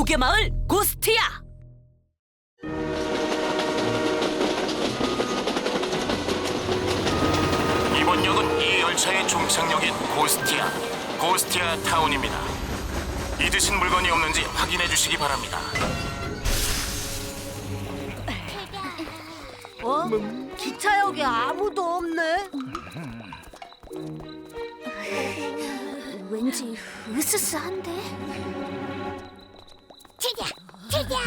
요괴 마을 고스트야. 이번 역은 이 열차의 종착역인 고스티아, 고스티아 타운입니다. 잊으신 물건이 없는지 확인해 주시기 바랍니다. 어? 기차역에 아무도 없네. 왠지 으스스한데. 튀냐.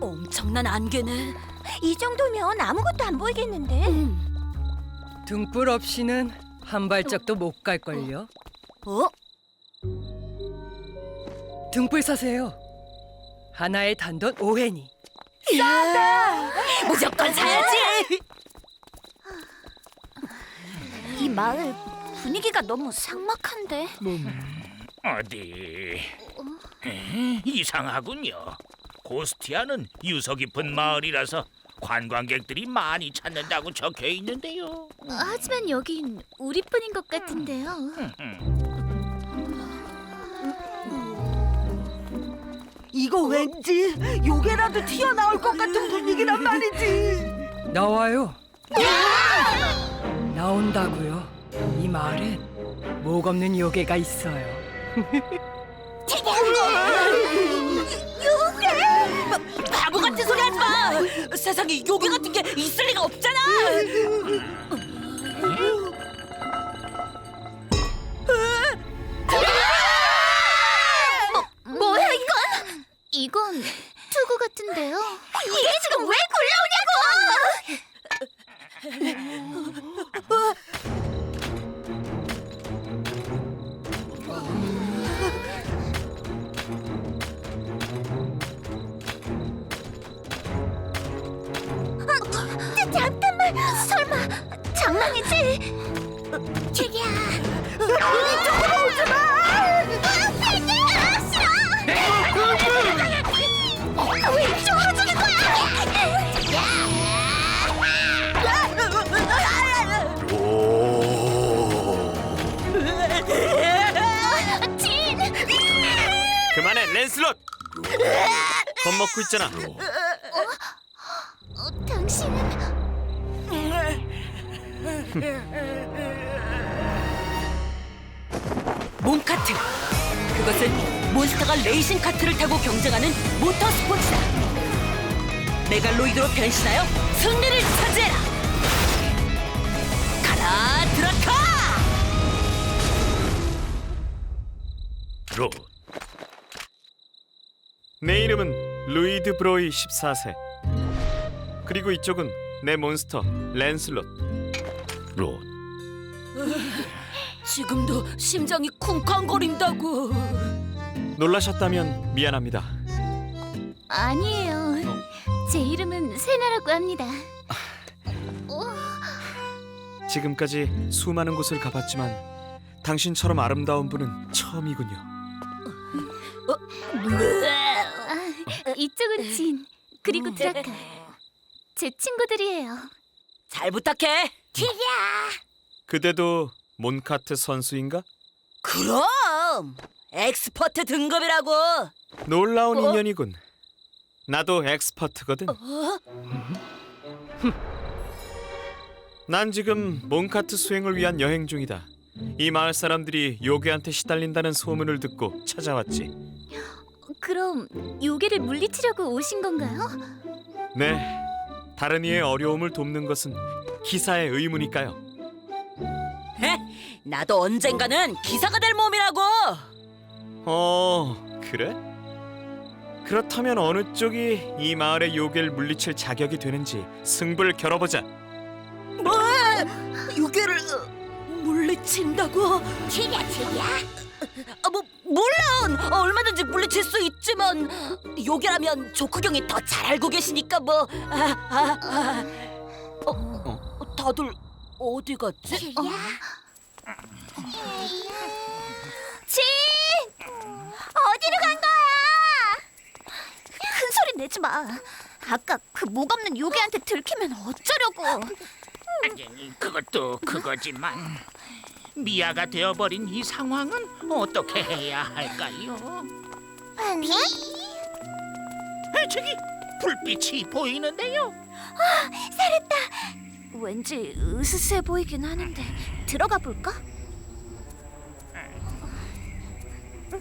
엄청난 안개네. 이 정도면 아무것도 안 보이겠는데. 등불 없이는 한 발짝도 못 갈걸요. 어? 등불 사세요. 하나에 단돈 5회니. 무조건 사야지. 이 마을 분위기가 너무 삭막한데. 어디 에, 이상하군요. 고스티아는 유서 깊은 마을이라서 관광객들이 많이 찾는다고 적혀 있는데요. 하지만 여긴 우리뿐인 것 같은데요. 이거 왠지 요괴라도 튀어나올 것 같은 분위기란 말이지. 나와요. 나온다고요. 이 마을엔 목 없는 요괴가 있어요. 바보 같은 소리 하지 마. 세상에 요괴 같은 게 있을 리가 없잖아. 뭐야 이건? 이건 투구 같은데요. 이게 지금 장난이지? 제기야, 이쪽으로 오지 마! 싫어! 왜 이쪽으로 주는 거야? 진! 그만해, 랜슬롯! 겁먹고 있잖아. 어, 당신은 몬카트. 그것은 몬스터가 레이싱 카트를 타고 경쟁하는 모터 스포츠다. 메갈로이드로 변신하여 승리를 차지해라. 가라 드라카! 로 내 이름은 루이드 브로이 14세. 그리고 이쪽은 내 몬스터 랜슬롯. 로 지금도 심장이 쿵쾅거린다고. 놀라셨다면 미안합니다. 아니에요. 제 이름은 세나라고 합니다. 지금까지 수많은 곳을 가봤지만 당신처럼 아름다운 분은 처음이군요. 아, 이쪽은 진 그리고 드라카. 제 친구들이에요. 잘 부탁해. 그대도 몬카트 선수인가? 그럼 엑스퍼트 등급이라고. 놀라운 어? 인연이군. 나도 엑스퍼트거든. 난 지금 몬카트 수행을 위한 여행 중이다. 이 마을 사람들이 요괴한테 시달린다는 소문을 듣고 찾아왔지. 그럼 요괴를 물리치려고 오신 건가요? 네, 다른 이의 어려움을 돕는 것은 기사의 의무니까요. 헤, 나도 언젠가는 기사가 될 몸이라고. 어, 그래? 그렇다면 어느 쪽이 이 마을의 요괴를 물리칠 자격이 되는지 승부를 겨뤄보자. 뭐? 요괴를 어, 물리친다고? 제야 제야. 아, 뭐 물론 얼마든지 물리칠 수 있지만 요괴라면 조크경이 더 잘 알고 계시니까 뭐. 아, 아, 아. 어, 다들 어디 갔지? 진! 어디로 간 거야? 큰 소리 내지 마. 아까 그 목 없는 요괴한테 들키면 어쩌려고? 아니, 그것도 그거지만 미아가 되어버린 이 상황은 어떻게 해야 할까요? 반반? 에, 저기 불빛이 보이는데요. 왠지 으스스해 보이긴 하는데 들어가 볼까? 저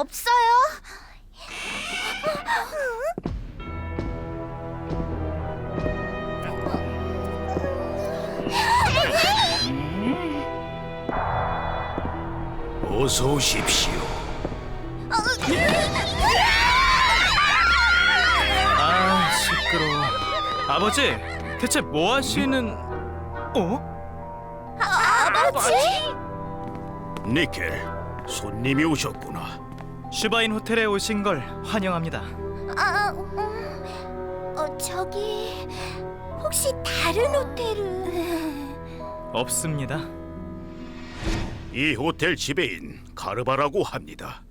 없어요? 어서 오십시오. 아 시끄러. 아버지 대체 뭐 하시는? 어? 아버지? 니켈, 손님이 오셨구나. 슈바인 호텔에 오신 걸 환영합니다. 아, 음, 어, 저기 혹시 다른 호텔은? 없습니다. 이 호텔 지배인 카르바라고 합니다.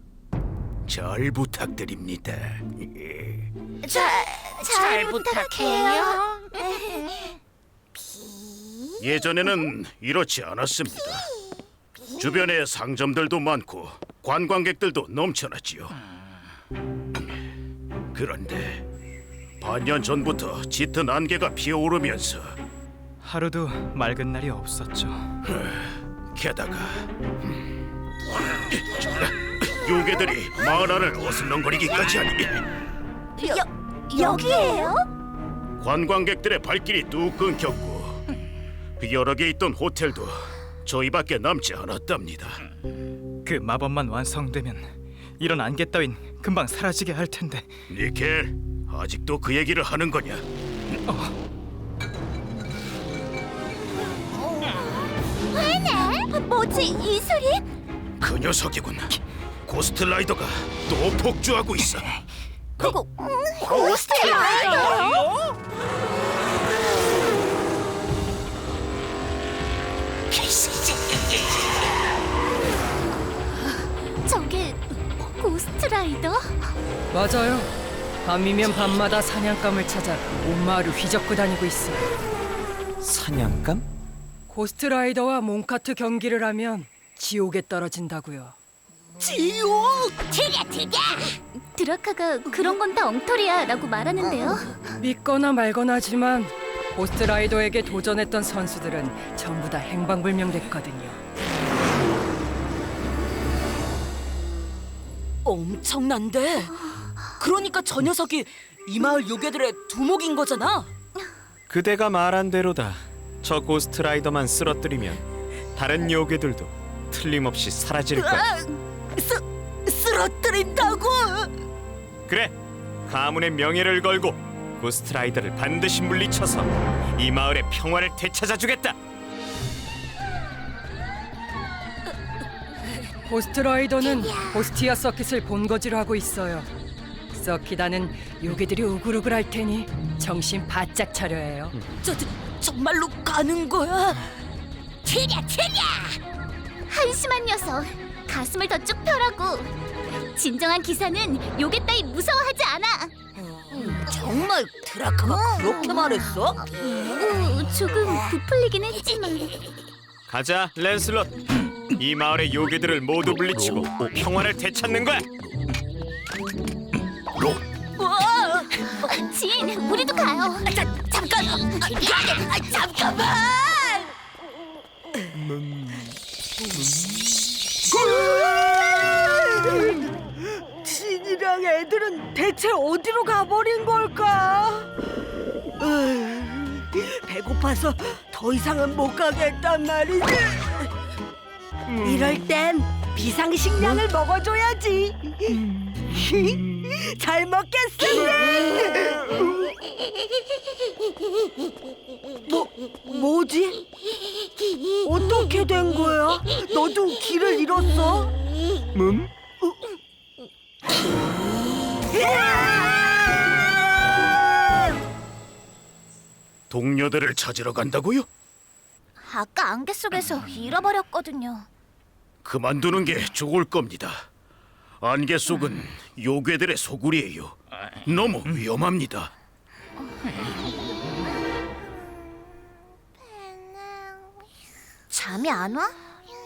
잘 부탁드립니다. 잘, 잘 부탁해요. 예전에는 이렇지 않았습니다. 주변에 상점들도 많고 관광객들도 넘쳐났지요. 그런데 반년 전부터 짙은 안개가 피어오르면서 하루도 맑은 날이 없었죠. 게다가 음, 요괴들이 마을 안을 어슬렁거리기까지 하니 여, 여기에요? 관광객들의 발길이 뚝 끊겼고 여러 개 있던 호텔도 저희밖에 남지 않았답니다. 그 마법만 완성되면 이런 안개 따윈 금방 사라지게 할 텐데. 니켈 아직도 그 얘기를 하는 거냐? 왜네? 뭐지 이 소리? 그 녀석이군. 고스트 라이더가 또 폭주하고 있어. 그거 고스트라이더요? 저 맞아요. 밤이면 밤마다 사냥감을 찾아 온 마을을 휘젓고 다니고 있어요. 사냥감? 고스트라이더와 몽카트 경기를 하면 지옥에 떨어진다고요. 지옥! 튀겨 튀겨! 드라카가 그런 건 다 엉터리야 라고 말하는데요 믿거나 말거나 하지만 고스트라이더에게 도전했던 선수들은 전부 다 행방불명됐거든요. 엄청난데? 그러니까 저 녀석이 이 마을 요괴들의 두목인 거잖아? 그대가 말한 대로다. 저 고스트 라이더만 쓰러뜨리면 다른 요괴들도 틀림없이 사라질 거야. 쓰, 쓰러뜨린다고? 그래. 가문의 명예를 걸고 고스트 라이더를 반드시 물리쳐서 이 마을의 평화를 되찾아 주겠다. 고스트라이더는 고스티아 서킷을 본거지로 하고 있어요. 서킷안은 요괴들이 우글우글 할 테니 정신 바짝 차려야 해요. 저, 저 정말로 가는 거야? 튀겨 튀겨! 한심한 녀석 가슴을 더 쭉 펴라고 진정한 기사는 요괴 따위 무서워하지 않아 정말 드라카가 그렇게 말했어? 어, 조금 부풀리긴 했지만 가자, 랜슬롯. 이 마을의 요괴들을 모두 물리치고 평화를 되찾는 거야. 진 우리도 가요 자, 잠깐! 아, 아, 잠깐만! 진이랑 애들은 대체 어디로 가버린 걸까? 으, 배고파서 더 이상은 못 가겠단 말이지. 이럴 땐 비상식량을 먹어줘야지. 잘 먹겠습니다. 뭐 뭐지? 어떻게 된 거야? 너도 길을 잃었어? 음? 동료들을 찾으러 간다고요? 아까 안개 속에서 잃어버렸거든요. 그만두는 게 좋을 겁니다. 안개 속은 요괴들의 소굴이에요. 너무 위험합니다. 잠이 안 와?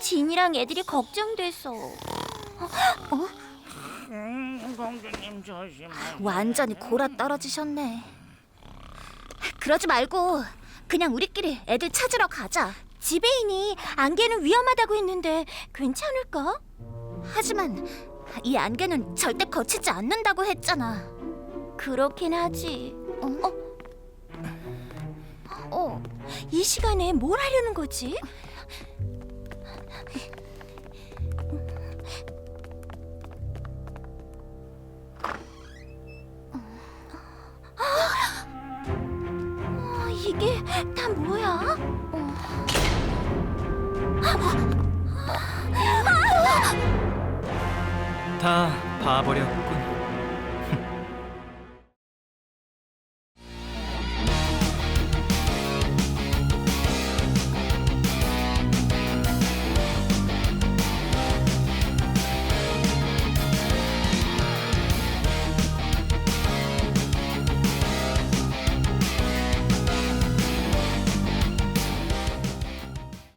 진이랑 애들이 걱정돼서. 어? 완전히 골아 떨어지셨네. 그러지 말고 그냥 우리끼리 애들 찾으러 가자. 지배인이 안개는 위험하다고 했는데 괜찮을까? 하지만 이 안개는 절대 거치지 않는다고 했잖아. 그렇긴 하지. 어? 어, 이 시간에 뭘 하려는 거지? 봐버렸군.